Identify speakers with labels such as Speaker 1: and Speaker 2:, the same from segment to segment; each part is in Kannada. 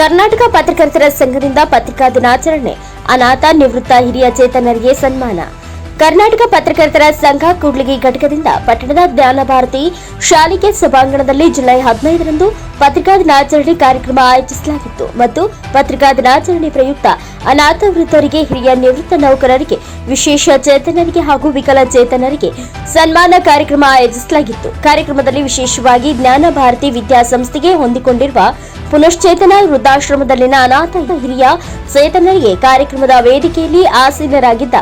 Speaker 1: ಕರ್ನಾಟಕ ಪತ್ರಕರ್ತರ ಸಂಘದಿಂದ ಪತ್ರಿಕಾ ದಿನಾಚರಣೆ, ಅನಾಥ, ನಿವೃತ್ತ ಹಿರಿಯ ಚೇತನರಿಗೆ ಸನ್ಮಾನ. ಕರ್ನಾಟಕ ಪತ್ರಕರ್ತರ ಸಂಘ ಕೂಡ್ಲಿಗಿ ಘಟಕದಿಂದ ಪಟ್ಟಣದ ಜ್ಞಾನ ಭಾರತಿ ಶಾಲಿಕೆ ಸಭಾಂಗಣದಲ್ಲಿ ಜುಲೈ ಹದಿನೈದರಂದು ಪತ್ರಿಕಾ ದಿನಾಚರಣೆ ಕಾರ್ಯಕ್ರಮ ಆಯೋಜಿಸಲಾಗಿತ್ತು ಮತ್ತು ಪತ್ರಿಕಾ ದಿನಾಚರಣೆ ಪ್ರಯುಕ್ತ ಅನಾಥ ವೃದ್ಧರಿಗೆ ಹಿರಿಯ ನಿವೃತ್ತ ನೌಕರರಿಗೆ ವಿಶೇಷ ಚೇತನರಿಗೆ ಹಾಗೂ ವಿಕಲಚೇತನರಿಗೆ ಸನ್ಮಾನ ಕಾರ್ಯಕ್ರಮ ಆಯೋಜಿಸಲಾಗಿತ್ತು. ಕಾರ್ಯಕ್ರಮದಲ್ಲಿ ವಿಶೇಷವಾಗಿ ಜ್ಞಾನ ಭಾರತಿ ವಿದ್ಯಾಸಂಸ್ಥೆಗೆ ಹೊಂದಿಕೊಂಡಿರುವ ಪುನಶ್ಚೇತನ ವೃದ್ಧಾಶ್ರಮದಲ್ಲಿನ ಅನಾಥ ಹಿರಿಯ ಚೇತನರಿಗೆ ಕಾರ್ಯಕ್ರಮದ ವೇದಿಕೆಯಲ್ಲಿ ಆಸೀನರಾಗಿದ್ದ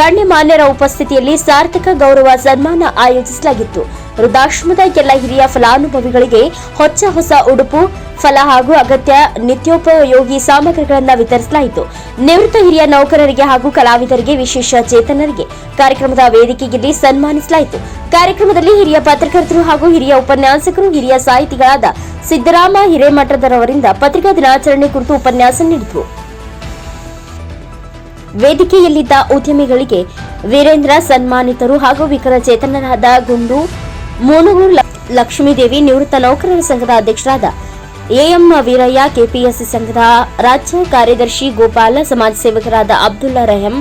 Speaker 1: ಗಣ್ಯಮಾನ್ಯರ ಉಪಸ್ಥಿತಿಯಲ್ಲಿ ಸಾರ್ಥಕ ಗೌರವ ಸನ್ಮಾನ ಆಯೋಜಿಸಲಾಗಿತ್ತು. ವೃದ್ಧಾಶ್ರಮದ ಎಲ್ಲ ಹಿರಿಯ ಫಲಾನುಭವಿಗಳಿಗೆ ಹೊಚ್ಚ ಹೊಸ ಉಡುಪು, ಫಲ ಹಾಗೂ ಅಗತ್ಯ ನಿತ್ಯೋಪಯೋಗಿ ಸಾಮಗ್ರಿಗಳನ್ನು ವಿತರಿಸಲಾಯಿತು. ನಿವೃತ್ತ ಹಿರಿಯ ನೌಕರರಿಗೆ ಹಾಗೂ ಕಲಾವಿದರಿಗೆ ವಿಶೇಷ ಚೇತನರಿಗೆ ಕಾರ್ಯಕ್ರಮದ ವೇದಿಕೆಯಲ್ಲಿ ಸನ್ಮಾನಿಸಲಾಯಿತು. ಕಾರ್ಯಕ್ರಮದಲ್ಲಿ ಹಿರಿಯ ಪತ್ರಕರ್ತರು ಹಾಗೂ ಹಿರಿಯ ಉಪನ್ಯಾಸಕರು, ಹಿರಿಯ ಸಾಹಿತಿಗಳಾದ ಸಿದ್ದರಾಮ ಹಿರೇಮಠದರವರಿಂದ ಪತ್ರಿಕಾ ದಿನಾಚರಣೆ ಕುರಿತು ಉಪನ್ಯಾಸ ನೀಡಿದರು. ವೇದಿಕೆಯಲ್ಲಿದ್ದ ಉದ್ಯಮಿಗಳಿಗೆ ವೀರೇಂದ್ರ ಸನ್ಮಾನಿತರು ಹಾಗೂ ವಿಕಲಚೇತನರಾದ ಗುಂಡು ಮೂನುಗು ಲಕ್ಷ್ಮೀದೇವಿ ನಿವೃತ್ತ ನೌಕರರ ಸಂಘದ ಅಧ್ಯಕ್ಷರಾದ ಎಎಂ ವೀರಯ್ಯ, ಕೆಪಿಎಸ್ಸಿ ಸಂಘದ ರಾಜ್ಯ ಕಾರ್ಯದರ್ಶಿ ಗೋಪಾಲ, ಸಮಾಜ ಸೇವಕರಾದ ಅಬ್ದುಲ್ಲಾ ರಹಮ್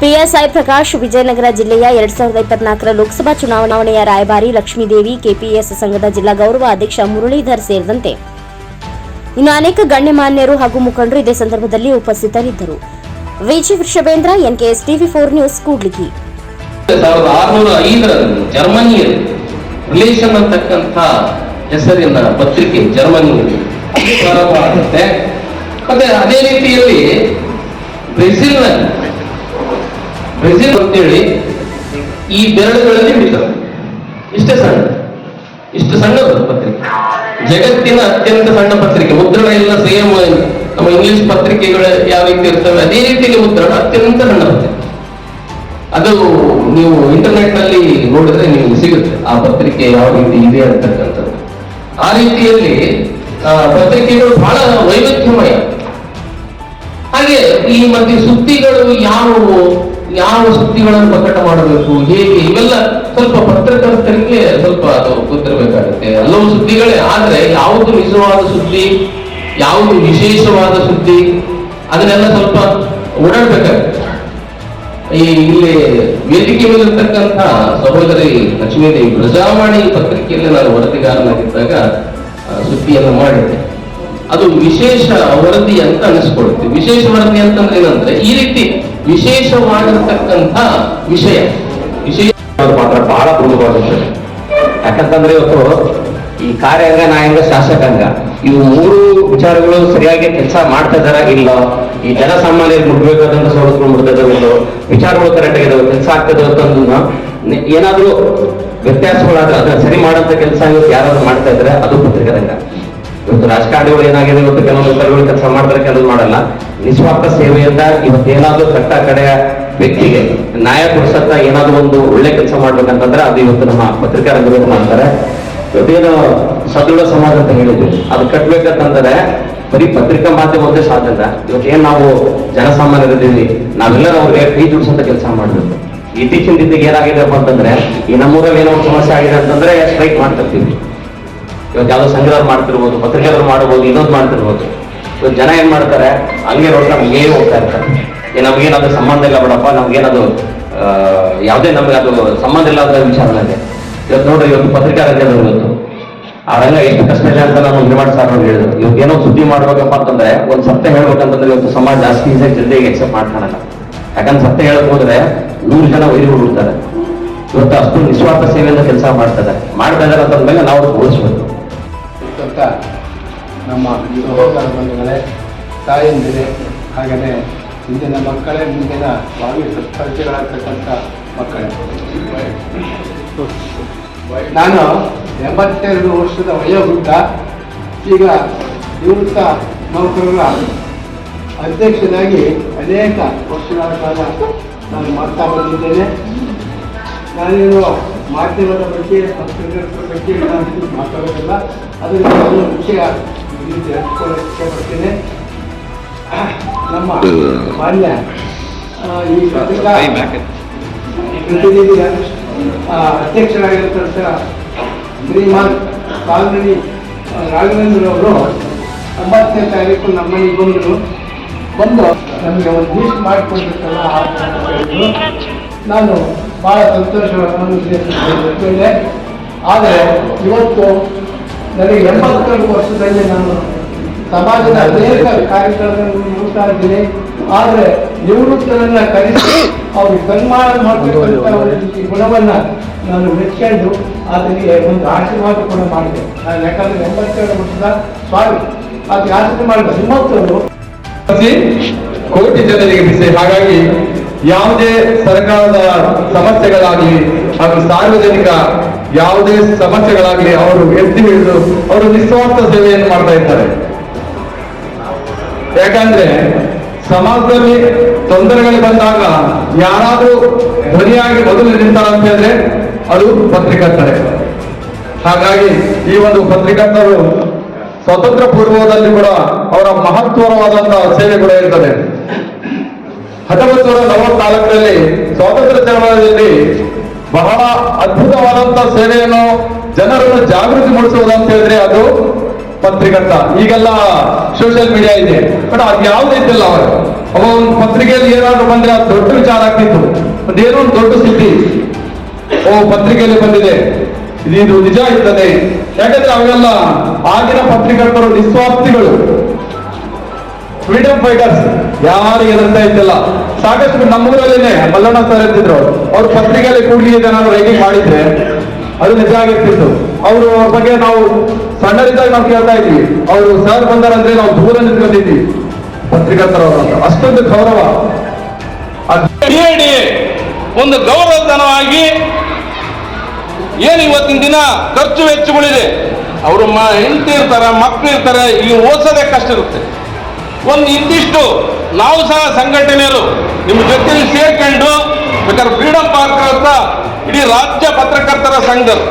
Speaker 1: ಪಿಎಸ್ಐ ಪ್ರಕಾಶ್, ವಿಜಯನಗರ ಜಿಲ್ಲೆಯ ಎರಡ್ ಸಾವಿರದ ಇಪ್ಪತ್ನಾಲ್ಕರ ಲೋಕಸಭಾ ಚುನಾವಣೆಯ ರಾಯಭಾರಿ ಲಕ್ಷ್ಮೀದೇವಿ ಕೆಪಿಎಸ್ ಸಂಘದ ಜಿಲ್ಲಾ ಗೌರವ ಅಧ್ಯಕ್ಷ ಮುರಳೀಧರ್ ಸೇರಿದಂತೆ ಇನ್ನು ಅನೇಕ ಗಣ್ಯಮಾನ್ಯರು ಹಾಗೂ ಮುಖಂಡರು ಇದೇ ಸಂದರ್ಭದಲ್ಲಿ ಉಪಸ್ಥಿತರಿದ್ದರು. VG Vrishabhendra, NKS TV four news, Kudligi.
Speaker 2: ಜರ್ಮನಿಯಲ್ಲಿ ರಿಲೇಷನ್ ಅಂತಕ್ಕಂಥ ಹೆಸರಿನ ಪತ್ರಿಕೆ ಜರ್ಮನಿಯಲ್ಲಿ ಪ್ರಾರಂಭ ಆಗುತ್ತೆ ಮತ್ತೆ ಅದೇ ರೀತಿಯಲ್ಲಿ ಬ್ರೆಜಿಲ್ನಲ್ಲಿ. ಬ್ರೆಜಿಲ್ ಅಂತೇಳಿ ಈ ಬೆರಳುಗಳಲ್ಲಿ ಹಿಡಿತಾರೆ ಇಷ್ಟೇ ಸಣ್ಣ. ಇಷ್ಟು ಸಣ್ಣದು ಪತ್ರಿಕೆ. ಜಗತ್ತಿನ ಅತ್ಯಂತ ಸಣ್ಣ ಪತ್ರಿಕೆ. ಮುದ್ರಣ ಎಲ್ಲ ಸೇಮ್. ನಮ್ಮ ಇಂಗ್ಲಿಷ್ ಪತ್ರಿಕೆಗಳು ಯಾವ ರೀತಿ ಇರ್ತವೆ, ಅದೇ ರೀತಿಯಲ್ಲಿ ಮುದ್ರಣ ಅತ್ಯಂತ ಸಣ್ಣ ಪತ್ರಿಕೆ. ಅದು ನೀವು ಇಂಟರ್ನೆಟ್ನಲ್ಲಿ ನೋಡಿದ್ರೆ ನಿಮಗೆ ಸಿಗುತ್ತೆ. ಆ ಪತ್ರಿಕೆ ಯಾವ ರೀತಿ ಇದೆ ಅಂತಕ್ಕಂಥದ್ದು. ಆ ರೀತಿಯಲ್ಲಿ ಪತ್ರಿಕೆಗಳು ಬಹಳ ವೈವಿಧ್ಯಮಯ. ಹಾಗೆ ಈ ಮಧ್ಯೆ ಸುದ್ದಿಗಳು ಯಾವುವು ಯಾವ ಸುದ್ದಿಗಳನ್ನು ಪ್ರಕಟ ಮಾಡಬೇಕು, ಹೇಗೆ, ಇವೆಲ್ಲ ಸ್ವಲ್ಪ ಪತ್ರಕರ್ತರಿಗೆ ಸ್ವಲ್ಪ ಅದು ಗೊತ್ತಿರಬೇಕಾಗುತ್ತೆ. ಹಲವು ಸುದ್ದಿಗಳೇ, ಆದ್ರೆ ಯಾವುದು ನಿಜವಾದ ಸುದ್ದಿ, ಯಾವುದು ವಿಶೇಷವಾದ ಸುದ್ದಿ, ಅದನ್ನೆಲ್ಲ ಸ್ವಲ್ಪ ಓಡಾಡ್ಬೇಕಾಗುತ್ತೆ. ಈ ಇಲ್ಲಿ ವೇದಿಕೆ ಮೇಲಿರ್ತಕ್ಕಂಥ ಸಹೋದರಿ ಲಕ್ಷ್ಮೀದೇವಿ ಪ್ರಜಾವಾಣಿ ಪತ್ರಿಕೆಯಲ್ಲಿ ನಾನು ವರದಿಗಾರನಾಗಿದ್ದಾಗ ಸುದ್ದಿಯನ್ನು ಮಾಡಿದ್ದೆ. ಅದು ವಿಶೇಷ ವರದಿ ಅಂತ ಅನಿಸ್ಕೊಡುತ್ತೆ. ವಿಶೇಷ ವರದಿ ಅಂತಂದ್ರೆ ಏನಂದ್ರೆ, ಈ ರೀತಿ ವಿಶೇಷವಾಗಿರ್ತಕ್ಕಂಥ ವಿಷಯ. ವಿಶೇಷ
Speaker 3: ಮಾತ್ರ ಬಹಳ ವಿಷಯ ಯಾಕಂತಂದ್ರೆ ಇವತ್ತು ಈ ಕಾರ್ಯಾಂಗ ನ್ಯಾಯಾಂಗ ಶಾಸಕಾಂಗ. ಇವು ಮೂರು ವಿಚಾರಗಳು ಸರಿಯಾಗಿ ಕೆಲಸ ಮಾಡ್ತಾ ಇದಾರ ಇಲ್ಲ? ಈ ಜನಸಾಮಾನ್ಯರಿಗೆ ಮುಟ್ಬೇಕಾದಂತ ಸವಲತ್ತುಗಳು ಮುಟ್ತಾ ಒಂದು ವಿಚಾರಗಳು ಕರೆಕ್ಟ್ ಆಗಿದಾವೆ ಕೆಲಸ ಆಗ್ತದೆ ಅಂತಂದನ್ನ ನೆ- ಏನಾದ್ರೂ ವ್ಯತ್ಯಾಸಗಳಾದ್ರೆ ಅದನ್ನ ಸರಿ ಮಾಡಂತ ಕೆಲಸ ಇವತ್ತು ಯಾರಾದ್ರೂ ಮಾಡ್ತಾ ಇದ್ರೆ ಅದು ಪತ್ರಿಕಾ ರಂಗ ಇವತ್ತು ರಾಜಕಾರಣಿಗಳು ಏನಾಗಿದೆ, ಇವತ್ತು ಕೆಲವೊಂದು ಸ್ಥಳಗಳು ಕೆಲಸ ಮಾಡ್ತಾರೆ ಕೆಲವು ಮಾಡಲ್ಲ. ನಿಸ್ವಾರ್ಥ ಸೇವೆಯಿಂದ ಇವತ್ತೇನಾದ್ರೂ ಕಟ್ಟ ಕಡೆಯ ವ್ಯಕ್ತಿಗೆ ನ್ಯಾಯ ಕೊಡಿಸತ್ತ ಏನಾದ್ರೂ ಒಂದು ಒಳ್ಳೆ ಕೆಲಸ ಮಾಡ್ಬೇಕಂತಂದ್ರೆ ಅದು ಇವತ್ತು ನಮ್ಮ ಪತ್ರಿಕಾ ರಂಗದವರು ಮಾಡ್ತಾರೆ. ಇವತ್ತೇನು ಸದೃಢ ಸಮಾಜ ಅಂತ ಹೇಳಿದ್ವಿ ಅದು ಕಟ್ಬೇಕಂತಂದ್ರೆ ಬರೀ ಪತ್ರಿಕಾ ಮಾಧ್ಯಮದ್ದೇ ಸಾಧ್ಯ ಇವತ್ತು ಏನ್ ನಾವು ಜನಸಾಮಾನ್ಯರಿದ್ದೀವಿ, ನಾವೆಲ್ಲರೂ ಅವ್ರಿಗೆ ಕೈ ಜೋಡಿಸಂತ ಕೆಲಸ ಮಾಡಬೇಕು. ಇತ್ತೀಚಿನ ದಿನಕ್ಕೆ ಏನಾಗಿದೆಪ್ಪ ಅಂತಂದ್ರೆ, ಈ ನಮ್ಮೂರಲ್ಲಿ ಏನೋ ಒಂದು ಸಮಸ್ಯೆ ಆಗಿದೆ ಅಂತಂದ್ರೆ ಸ್ಟ್ರೈಕ್ ಮಾಡ್ತಿರ್ತೀವಿ. ಇವತ್ತು ಯಾವ್ದೋ ಸಂಗ್ರಹ ಮಾಡ್ತಿರ್ಬೋದು ಪತ್ರಿಕೆಗಳು ಮಾಡ್ಬೋದು, ಇನ್ನೊಂದು ಮಾಡ್ತಿರ್ಬೋದು. ಇವತ್ತು ಜನ ಏನ್ ಮಾಡ್ತಾರೆ ಹಂಗೆ ರೋಡ್ ನಮ್ಗೆ ಹೋಗ್ತಾ ಇರ್ತಾರೆ. ನಮ್ಗೇನದು ಸಂಬಂಧ ಇಲ್ಲ ಬಿಡಪ್ಪ ನಮ್ಗೇನದು ಯಾವುದೇ ನಮ್ಗೆ ಅದು ಸಂಬಂಧ ಇಲ್ಲ ಅಂತ ವಿಚಾರದಲ್ಲಿ ಇವತ್ತು ನೋಡ್ರಿ, ಇವತ್ತು ಪತ್ರಿಕಾ ರಂಗ ಇವತ್ತು. ರಂಗ ಎಷ್ಟು ಕಷ್ಟ ಇಲ್ಲ ಅಂತ ನಾನು ನಿರ್ಮಾಣ ಸರ್ ಅವ್ರು ಹೇಳಿದ್ರು. ಇವತ್ತು ಏನೋ ಸುದ್ದಿ ಮಾಡ್ಬೇಕಪ್ಪ ಅಂತಂದ್ರೆ ಒಂದು ಸತ್ಯ ಹೇಳ್ಬೇಕಂತಂದ್ರೆ ಇವತ್ತು ಸಮಾಜ ಜಾಸ್ತಿ ಈಸಿಯಾಗಿ ಜಲ್ದಿಗೆ ಎಕ್ಸೆಪ್ಟ್ ಮಾಡ್ತಾನಲ್ಲ ಯಾಕಂದ್ರೆ ಸತ್ಯ ಹೇಳಕ್ ಹೋದ್ರೆ ನೂರು ಜನ ವೈರಿ ಹುಡುಗ್ತಾರೆ ಇವತ್ತು ಅಷ್ಟು ನಿಸ್ವಾರ್ಥ ಸೇವೆಯಿಂದ ಕೆಲಸ ಮಾಡ್ತಾರೆ. ಮಾಡ್ತಾ ಇದ್ದಾರೆ ಅಂತಂದ್ಮೇಲೆ ನಾವು ಉಳಿಸ್ಬೇಕು.
Speaker 4: ಅಂತ ನಮ್ಮ ಸಹೋದರ ಬಂಧುಗಳೇ ತಾಯಂದಿರೇ ಹಾಗೆಯೇ ಇಂದಿನ ಮಕ್ಕಳೇ, ಮುಂದಿನ ಭಾವಿ ಸತ್ಪರಿಚಯಗಳಾಗ್ತಕ್ಕಂಥ ಮಕ್ಕಳೇ. ನಾನು ಎಂಬತ್ತೆರಡು ವರ್ಷದ ವಯೋವೃದ್ಧ ಈಗ ನಿವೃತ್ತ ನೌಕರರ ಅಧ್ಯಕ್ಷನಾಗಿ ಅನೇಕ ವರ್ಷಗಳ ಕಾಲ ನಾನು ಮಾಡ್ತಾ ಬಂದಿದ್ದೇನೆ. ನಾನಿರುವ ಮಾಧ್ಯಮದ ಬಗ್ಗೆ ಪತ್ರಕರ್ತರ ಬಗ್ಗೆ ನಾನು ಮಾತಾಡೋದಿಲ್ಲ. ಅದರಿಂದ ಒಂದು ವಿಷಯ ಇಷ್ಟಪಡ್ತೇನೆ ಬರ್ತೀನಿ. ನಮ್ಮ ಮಾನ್ಯ ಆ, ಈ ಪತ್ರಿಕಾ ಪ್ರತಿನಿಧಿ ಅಧ್ಯಕ್ಷರಾಗಿರ್ತಕ್ಕಂಥ ಶ್ರೀಮಾನ್ ಕಾಲ್ಮಣಿ ರಾಘವೇಂದ್ರ ಅವರು ಒಂಬತ್ತನೇ ತಾರೀಕು ನಮ್ಮ ಮನೆಗೆ ಬಂದರು. ಬಂದು ನಮಗೆ ಒಂದು ಲೀಸ್ಟ್ ಮಾಡಿಕೊಂಡಿರ್ತಲ್ಲ ನಾನು ಭಾಳ ಸಂತೋಷವನ್ನು ಸೇರಿಸಿಕೊಂಡೆ ಆದರೆ ಇವತ್ತು ನನಗೆ ಎಂಬತ್ತೆರಡು ವರ್ಷದಲ್ಲಿ ನಾನು ಸಮಾಜದ ಅನೇಕ ಕಾರ್ಯಕ್ರಮಗಳನ್ನು ನೋಡ್ತಾ ಇದ್ದೀನಿ. ಆದರೆ ನಿವೃತ್ತರನ್ನ ಕರೆಸಿ ಅವ್ರು ಸನ್ಮಾನ ಮಾಡಬೇಕಂತ ಈ ಗುಣವನ್ನ ನಾನು ಮೆಚ್ಕೊಂಡು ಅದಕ್ಕೆ ಒಂದು ಆಶೀರ್ವಾದ ಕೂಡ ಮಾಡಿದೆ. ನಾನು ಯಾಕಂದ್ರೆ ಎಂಬತ್ತೆರಡು ವರ್ಷದ ಸ್ವಾಮಿ. ಅದಕ್ಕೆ ಆಶೀರ್ವಾದ ಮಾಡಿದ ಮೂವತ್ತರು
Speaker 5: ಕೋಟಿ ಜನರಿಗೆ ಬಿಸಿ. ಹಾಗಾಗಿ ಯಾವುದೇ ಸರ್ಕಾರದ ಸಮಸ್ಯೆಗಳಾಗಲಿ ಹಾಗೂ ಸಾರ್ವಜನಿಕ ಯಾವುದೇ ಸಮಸ್ಯೆಗಳಾಗಲಿ ಅವರು ಎತ್ತಿ ಹಿಡಿದು ಅವರು ನಿಸ್ವಾರ್ಥ ಸೇವೆಯನ್ನು ಮಾಡ್ತಾ ಇದ್ದಾರೆ. ಯಾಕಂದ್ರೆ ಸಮಾಜದಲ್ಲಿ ತೊಂದರೆಗಳು ಬಂದಾಗ ಯಾರಾದರೂ ಧ್ವನಿಯಾಗಿ ಮೊದಲು ನಿಂತಾರ ಅಂತ ಹೇಳಿದ್ರೆ ಅದು ಪತ್ರಿಕರ್ತರೆ. ಹಾಗಾಗಿ ಈ ಒಂದು ಪತ್ರಿಕರ್ತರು ಸ್ವತಂತ್ರ ಪೂರ್ವದಲ್ಲಿ ಕೂಡ ಅವರ ಮಹತ್ವರವಾದಂತಹ ಸೇವೆ ಕೂಡ ಇರ್ತದೆ. ಹತ್ತೊಂಬತ್ತು ನೂರ ನಲವತ್ನಾಲ್ಕರಲ್ಲಿ ಸ್ವಾತಂತ್ರ್ಯ ಚಳವಳಿಯಲ್ಲಿ ಬಹಳ ಅದ್ಭುತವಾದಂತಹ ಸೇವೆಯನ್ನು ಜನರನ್ನು ಜಾಗೃತಿ ಮೂಡಿಸುವುದಂತ ಹೇಳಿದ್ರೆ ಅದು ಪತ್ರಿಕರ್ತ. ಈಗೆಲ್ಲ ಸೋಷಿಯಲ್ ಮೀಡಿಯಾ ಇದೆ. ಬಟ್ ಅದು ಯಾವ್ದು ಇದ್ದಿಲ್ಲ ಅವರು. ಅವ ಒಂದು ಪತ್ರಿಕೆಯಲ್ಲಿ ಏನಾದ್ರು ಬಂದ್ರೆ ಅದು ದೊಡ್ಡ ವಿಚಾರ ಆಗ್ತಿತ್ತು. ಅದೇನೋ ಒಂದು ದೊಡ್ಡ ಸುದ್ದಿ. ಓ, ಪತ್ರಿಕೆಯಲ್ಲಿ ಬಂದಿದೆ. ಇದು ನಿಜ ಇರ್ತದೆ? ಯಾಕಂದ್ರೆ ಅವೆಲ್ಲ ಆಗಿನ ಪತ್ರಿಕರ್ತರು, ನಿಸ್ವಾರ್ಥಿಗಳು. ಫ್ರೀಡಮ್ ಫೈಟರ್ಸ್ ಯಾರು ಎದುರ್ತಾ ಇದ್ದಿಲ್ಲ. ಸಾಕಷ್ಟು ನಮ್ಮೂರಲ್ಲೇನೆ ಮಲ್ಲಣ್ಣ ಸರ್ ಇರ್ತಿದ್ರು. ಅವ್ರು ಪತ್ರಿಕೆಯಲ್ಲಿ ಕೂಡ್ಲಿ ಏನಾದ್ರು ರೈಟಿಂಗ್ ಮಾಡಿದ್ರೆ ಅದು ನಿಜ ಆಗಿರ್ತಿತ್ತು. ಅವರು ಅವ್ರ ಬಗ್ಗೆ ನಾವು ಸಣ್ಣರಿದ್ದಾಗ ನಾವು ಕೇಳ್ತಾ ಇದ್ವಿ ಅವರು ಸರ್ ಬಂದಾರಂದ್ರೆ ನಾವು ದೂರ ನಿಂತ್ಕೊಂಡಿದ್ವಿ ಪತ್ರಿಕಾತರ ಅಷ್ಟೊಂದು ಗೌರವ.
Speaker 6: ಒಂದು ಗೌರವಧನವಾಗಿ ಏನು ಇವತ್ತಿನ ದಿನ ಖರ್ಚು ವೆಚ್ಚಗಳಿದೆ. ಅವರು ಹೆಂಡತಿ ಇರ್ತಾರೆ ಮಕ್ಕಳು ಇರ್ತಾರೆ ಈಗ ಓದಿಸೋದೇ ಕಷ್ಟ ಇರುತ್ತೆ. ಒಂದು ಇಂತಿಷ್ಟು ನಾವು ಸಹ ಸಂಘಟನೆಯರು ನಿಮ್ಮ ಜೊತೆಯಲ್ಲಿ ಸೇರ್ಕೊಂಡು ಬೇಕಾದ್ರೆ ಫ್ರೀಡಮ್ ಪಾರ್ಕ್ ಅಂತ ಇಡೀ ರಾಜ್ಯ ಪತ್ರಕರ್ತರ ಸೇರಿ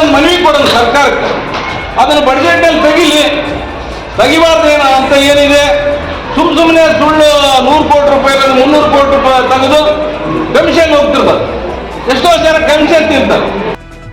Speaker 6: ಒಂದು ಮನವಿ ಕೊಡೋದು ಸರ್ಕಾರಕ್ಕೆ. ಅದನ್ನು ಬಡ್ಜೆಟ್ನಲ್ಲಿ ತೆಗಿಲಿ. ತೆಗಿಬಾರ್ದೇನ ಅಂತ ಏನಿದೆ? ಸುಮ್ ಸುಮ್ಮನೆ ಸುಳ್ಳು ನೂರು ಕೋಟಿ ರೂಪಾಯಿ ಮುನ್ನೂರು ಕೋಟಿ ರೂಪಾಯಿ ತೆಗೆದು ಕಮಿಷನ್ ಹೋಗ್ತಿರ್ತಾರೆ. ಎಷ್ಟೋ ಜನ ಕಮಿಷನ್ ತಿಂತಾರೆ